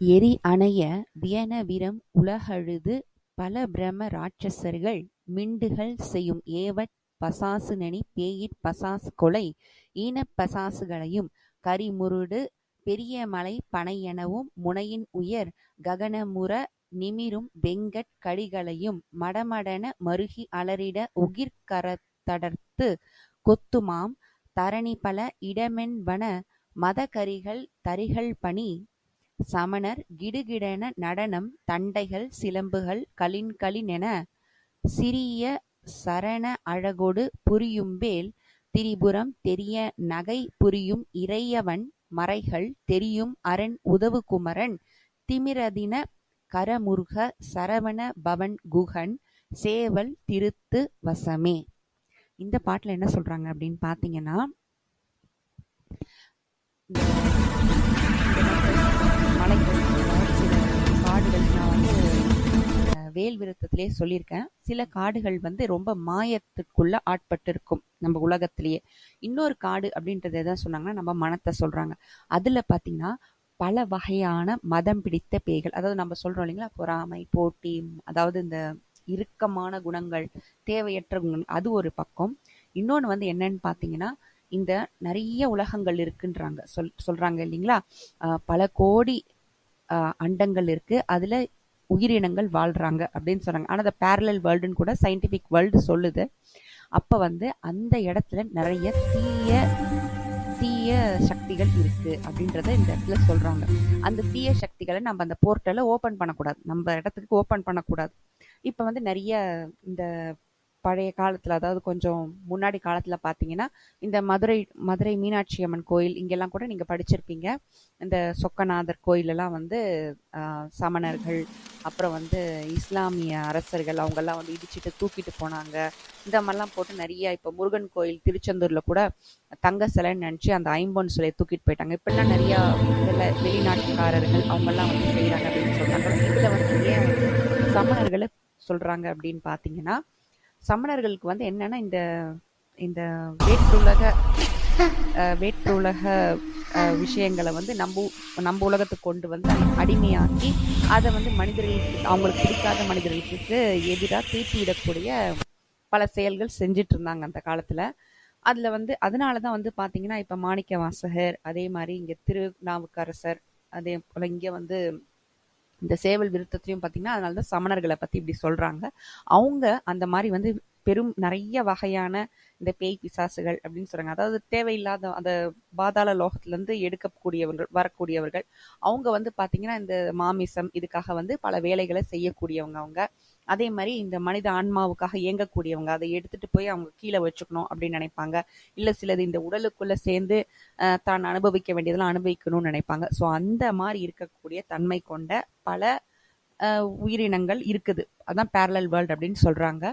எரி அணைய வியனவிரம் உலகழுது பலபிரம ராட்சசர்கள் மிண்டுகள் செய்யும் ஏவற் பசாசுநனி பேயிற் பசாசுகொலை ஈனப் பசாசுகளையும் கரிமுரடு பெரியமலைப் பணையெனவும் முனையின் உயர் ககனமுற நிமிரும் வெங்கட் கடிகளையும் மடமடென மருகி அலறிட உகிர்க் கரத்தடர்த்துக் கொத்துமாம் தரணிபல இடமென்வன மதகரிகள் தரிகள்பணி சமணர் கிடுகிடென நடனம் தண்டைகள் சிலம்புகள் கலின்கலினென சிரிய சரண அழகொடு புரியும்பேல் திரிபுரம் தெரிய நகை புரியும் இறையவன் மறைகள் தெரியும் அரண் உதவுகுமரன் திமிரதின கரமுருக சரவண பவன் குகன் சேவல் திருத்து வசமே. இந்த பாட்டில் என்ன சொல்றாங்க அப்படின்னு பார்த்தீங்கன்னா வேல் விருத்தத்திலே சொல்லியிருக்கேன். சில காடுகள் வந்து ரொம்ப மாயத்துக்குள்ள ஆட்பட்டு இருக்கும் நம்ம உலகத்திலேயே. இன்னொரு காடு அப்படின்றது எதாவது சொன்னாங்கன்னா நம்ம மனத்தை சொல்றாங்க. அதுல பாத்தீங்கன்னா பல வகையான மதம் பிடித்த பேய்கள் அதாவது நம்ம சொல்றோம் இல்லைங்களா பொறாமை போட்டி அதாவது இந்த இறுக்கமான குணங்கள் தேவையற்ற குணங்கள் அது ஒரு பக்கம். இன்னொன்று வந்து என்னன்னு பார்த்தீங்கன்னா இந்த நிறைய உலகங்கள் இருக்குன்றாங்க. சொல் சொல்றாங்க இல்லைங்களா? பல கோடி அண்டங்கள் இருக்கு. அதுல உயிரினங்கள் வாழ்கிறாங்க அப்படின்னு சொன்னாங்க ஆனால் அந்த பேரலல் வேர்ல்டுன்னு கூட சயின்டிஃபிக் வேர்ல்டு சொல்லுது. அப்போ வந்து அந்த இடத்துல நிறைய தீய தீய சக்திகள் இருக்கு அப்படின்றத இந்த இடத்துல சொல்றாங்க. அந்த தீய சக்திகளை நம்ம அந்த போர்ட்டலை ஓப்பன் பண்ணக்கூடாது. நம்ம இடத்துக்கு ஓப்பன் பண்ணக்கூடாது. இப்போ வந்து நிறைய இந்த பழைய காலத்தில் அதாவது கொஞ்சம் முன்னாடி காலத்தில் பார்த்தீங்கன்னா இந்த மதுரை மதுரை மீனாட்சி அம்மன் கோயில் இங்கெல்லாம் கூட நீங்கள் படிச்சிருப்பீங்க. இந்த சொக்கநாதர் கோயிலெல்லாம் வந்து சமணர்கள் அப்புறம் வந்து இஸ்லாமிய அரசர்கள் அவங்கெல்லாம் வந்து இடிச்சிட்டு தூக்கிட்டு போனாங்க. இந்த மாதிரிலாம் போட்டு நிறைய இப்போ முருகன் கோயில் திருச்செந்தூரில் கூட தங்க சிலைன்னு நினச்சி அந்த ஐம்பொன் சிலையை தூக்கிட்டு போயிட்டாங்க. இப்பெல்லாம் நிறைய இதில் வெளிநாட்டுக்காரர்கள் அவங்கெல்லாம் வந்து செய்கிறாங்க அப்படின்னு சொல்கிறாங்க இதில் வந்து ஏன் வந்து சமணர்களை சொல்கிறாங்க அப்படின்னு பார்த்தீங்கன்னா சமணர்களுக்கு வந்து என்னன்னா இந்த இந்த வேற்றுலக வேற்றுலக விஷயங்களை வந்து நம்ம நம்ம உலகத்துக்கு கொண்டு வந்து அடிமையாக்கி அதை வந்து மனிதர்களுக்கு அவங்களுக்கு பிடிக்காத மனிதர்களுக்கு எதிராக தீர்த்து விடக்கூடிய பல செயல்கள் செஞ்சிட்டு இருந்தாங்க அந்த காலத்துல. அதுல வந்து அதனாலதான் வந்து பாத்தீங்கன்னா இப்ப மாணிக்க வாசகர் அதே மாதிரி இங்க திருநாவுக்கரசர் அதே போல இங்க வந்து இந்த சேவல் விருத்தத்திலையும் பாத்தீங்கன்னா அதனாலதான் சமணர்களை பத்தி இப்படி சொல்றாங்க. அவங்க அந்த மாதிரி வந்து பெரும் நிறைய வகையான இந்த பேய் பிசாசுகள் அப்படின்னு சொல்றாங்க. அதாவது தேவையில்லாத அந்த பாதாள லோகத்துல இருந்து எடுக்கக்கூடியவர்கள் வரக்கூடியவர்கள் அவங்க வந்து பாத்தீங்கன்னா இந்த மாமிசம் இதுக்காக வந்து பல வேலைகளை செய்யக்கூடியவங்க அவங்க. அதே மாதிரி இந்த மனித ஆன்மாவுக்காக இயங்கக்கூடியவங்க அதை எடுத்துட்டு போய் அவங்க கீழே வச்சுக்கணும் அப்படின்னு நினைப்பாங்க. இல்ல சிலது இந்த உடலுக்குள்ள சேர்ந்து தான் அனுபவிக்க வேண்டியதெல்லாம் அனுபவிக்கணும்னு நினைப்பாங்க. ஸோ அந்த மாதிரி இருக்கக்கூடிய தன்மை கொண்ட பல உயிரினங்கள் இருக்குது. அதான் பேரலல் வேர்ல்டு அப்படின்னு சொல்றாங்க.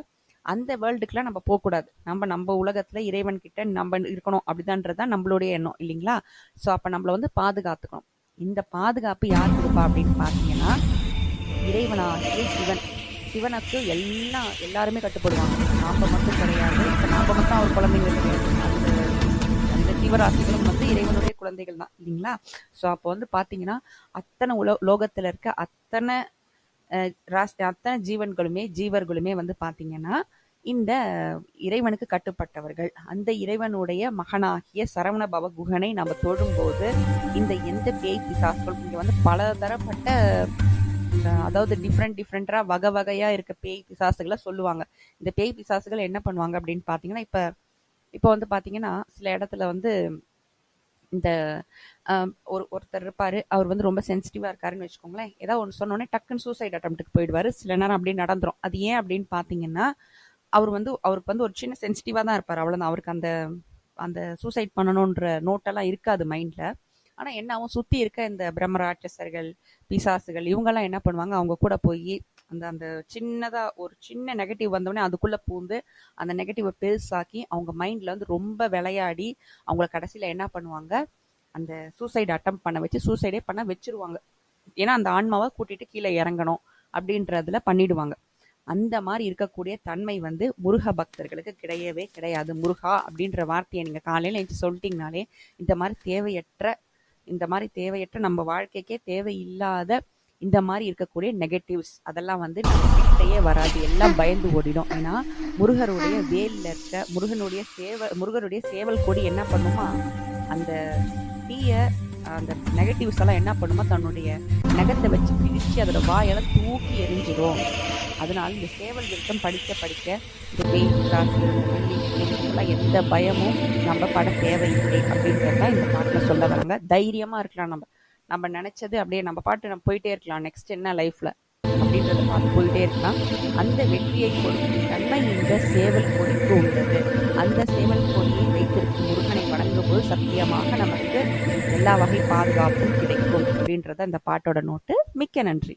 அந்த வேர்ல்டுக்குலாம் நம்ம போகக்கூடாது. நம்ம நம்ம உலகத்தில் இறைவன் கிட்ட நம்ம இருக்கணும் அப்படிதான்றது தான் நம்மளுடைய எண்ணம் இல்லைங்களா? ஸோ அப்போ நம்மளை வந்து பாதுகாத்துக்கணும். இந்த பாதுகாப்பு யார் கொடுப்பா அப்படின்னு பார்த்தீங்கன்னா இறைவனாகிய சிவன். சிவனுக்கு எல்லாம் எல்லாருமே கட்டுப்படுவாங்க. நாம மட்டும் கிடையாது. இப்போ நாம மட்டும் அவர் குழந்தைங்க கிடையாது அந்த அந்த ஜீவராசிகளும் வந்து இறைவனுடைய குழந்தைகள் தான் இல்லைங்களா? ஸோ அப்போ வந்து பார்த்தீங்கன்னா அத்தனை உலோ லோகத்தில் இருக்க அத்தனை ராசி ராஸ் அத்தனை ஜீவன்களுமே ஜீவர்களுமே வந்து பார்த்தீங்கன்னா இந்த இறைவனுக்கு கட்டுப்பட்டவர்கள். அந்த இறைவனுடைய மகனாகிய சரவண பவ குகனை நம்ம தொழும்போது இந்த எந்த பேய் பிசாசுகள் இங்கே வந்து பல தரப்பட்ட அதாவது டிஃப்ரெண்ட் டிஃப்ரெண்ட்டாக வகை வகையாக இருக்க பேய் பிசாசுகளை சொல்லுவாங்க. இந்த பேய் பிசாசுகள் என்ன பண்ணுவாங்க அப்படின்னு பார்த்தீங்கன்னா இப்போ இப்போ வந்து பார்த்தீங்கன்னா சில இடத்துல வந்து இந்த ஒரு ஒருத்தர் இருப்பாரு. அவர் வந்து ரொம்ப சென்சிட்டிவாக இருக்காருன்னு வச்சுக்கோங்களேன். ஏதாவது ஒன்று சொன்னோடனே டக்குன்னு சூசைட் அட்டம்ப்ட்டுக்கு போயிடுவார். சில நேரம் அப்படியே நடந்துரும். அது ஏன் அப்படின்னு பார்த்தீங்கன்னா அவர் வந்து அவருக்கு வந்து ஒரு சின்ன சென்சிட்டிவாக தான் இருப்பார். அவ்வளோதான் அவருக்கு அந்த அந்த சூசைட் பண்ணணுன்ற நோட்டெல்லாம் இருக்காது மைண்டில் ஆனால் என்ன ஆகும் இருக்க இந்த பிரம்மராட்சசர்கள் பிசாசுகள் இவங்கெல்லாம் என்ன பண்ணுவாங்க? அவங்க கூட போய் அந்த அந்த சின்னதாக ஒரு சின்ன நெகட்டிவ் வந்தோடனே அதுக்குள்ளே பூந்து அந்த நெகட்டிவை பெருசாக்கி அவங்க மைண்டில் வந்து ரொம்ப விளையாடி அவங்கள கடைசியில் என்ன பண்ணுவாங்க? அந்த சூசைடு அட்டம் பண்ண வச்சு சூசைடே பண்ண வச்சிருவாங்க. ஏன்னா அந்த ஆன்மாவை கூட்டிட்டு கீழே இறங்கணும் அப்படின்றதுல பண்ணிடுவாங்க. அந்த மாதிரி இருக்கக்கூடிய தன்மை வந்து முருக பக்தர்களுக்கு கிடையவே கிடையாது. முருகா அப்படின்ற வார்த்தையை நீங்கள் காலையில் எழுந்து சொல்லிட்டீங்கனாலே இந்த மாதிரி தேவையற்ற இந்த மாதிரி தேவையற்ற நம்ம வாழ்க்கைக்கே தேவையில்லாத இந்த மாதிரி இருக்கக்கூடிய நெகட்டிவ்ஸ் அதெல்லாம் வந்து நம்ம வராது. எல்லாம் பயந்து ஓடிடும். ஏன்னா முருகருடைய வேலில் இருக்க முருகனுடைய சேவல் முருகருடைய சேவல் கொடி என்ன பண்ணுமா? அந்த தீயை அந்த நெகட்டிவ்ஸ் எல்லாம் என்ன பண்ணுமோ தன்னுடைய நகத்தை வச்சு பிரித்து அதோட வாயெல்லாம் தூக்கி எரிஞ்சிடும் அதனால் இந்த சேவல் விருத்தம் படிக்க படிக்க இந்த வெயில் கிளாஸ் எந்த பயமும் நம்ம பட தேவையில்லை அப்படின்றது தான் இந்த பாட்டில் சொல்ல வராங்க. தைரியமாக இருக்கலாம் நம்ம. நம்ம நினச்சது அப்படியே நம்ம பாட்டு நம்ம போயிட்டே இருக்கலாம். நெக்ஸ்ட் என்ன லைஃப்பில் அப்படின்றத பார்த்து போயிட்டே இருக்கலாம். அந்த வெற்றியை கொடுக்கும் தன்மை இந்த சேவல் கொடிக்கு உள்ளது. அந்த சேவல் கொடி போது சத்தியமாக நமக்கு எல்லா வகை பாதுகாப்பும் கிடைக்கும் அப்படின்றத அந்த பாட்டோட நோட்டு. மிக்க நன்றி.